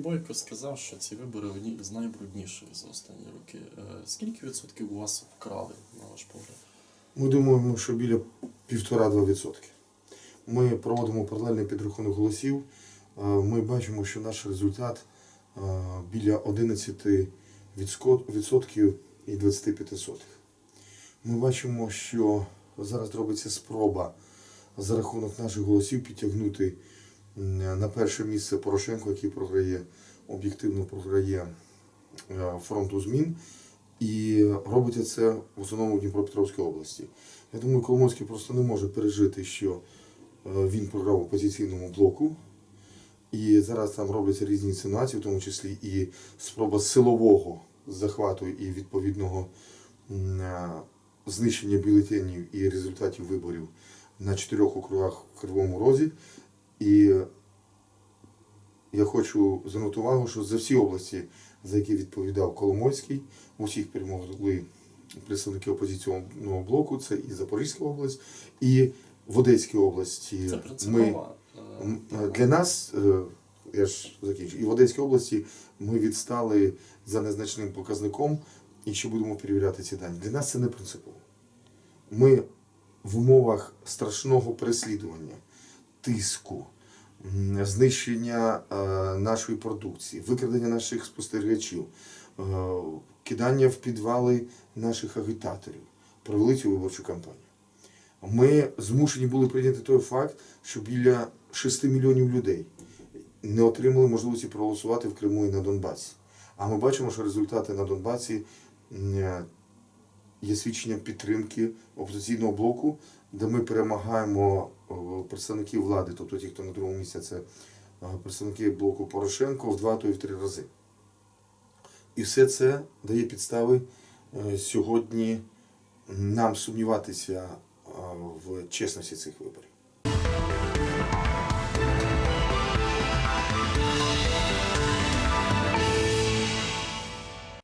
Бойко сказав, що ці вибори одні з найбрудніших за останні роки. Е, Скільки відсотків у вас вкрали, на ваш погляд? Ми думаємо, що біля 1,5-2 відсотки. Ми проводимо паралельний підрахунок голосів. Е, Ми бачимо, що наш результат е, біля 11 відско- відсотків і 25 сотих. Ми бачимо, що зараз робиться спроба за рахунок наших голосів підтягнути на перше місце Порошенко, який програє, об'єктивно програє е, фронту змін. І робиться це в основному в Дніпропетровській області. Я думаю, Коломойський просто не може пережити, що е, він програв опозиційному блоку. І зараз там робляться різні інсинуації, в тому числі і спроба силового захвату і відповідного е, знищення бюлетенів і результатів виборів на чотирьох округах в Кривому Розі. І я хочу звернути увагу, що за всі області, за які відповідав Коломойський, у всіх перемогли представники опозиційного блоку, це і Запорізька область, і в Одеській області. Це ми, е, Для нас, е, я ж закінчу, і в Одеській області ми відстали за незначним показником і ще будемо перевіряти ці дані. Для нас це не принципово. Ми в умовах страшного переслідування, тиску, знищення е, нашої продукції, викрадення наших спостерігачів, е, кидання в підвали наших агітаторів провели цю виборчу кампанію. Ми змушені були прийняти той факт, що біля 6 мільйонів людей не отримали можливості проголосувати в Криму і на Донбасі. А ми бачимо, що результати на Донбасі є свідченням підтримки опозиційного блоку, де ми перемагаємо е, представників влади, тобто ті, хто на другому місці, це е, представники блоку Порошенко в два, то і в три рази. І все це дає підстави е, сьогодні нам сумніватися в чесності цих виборів.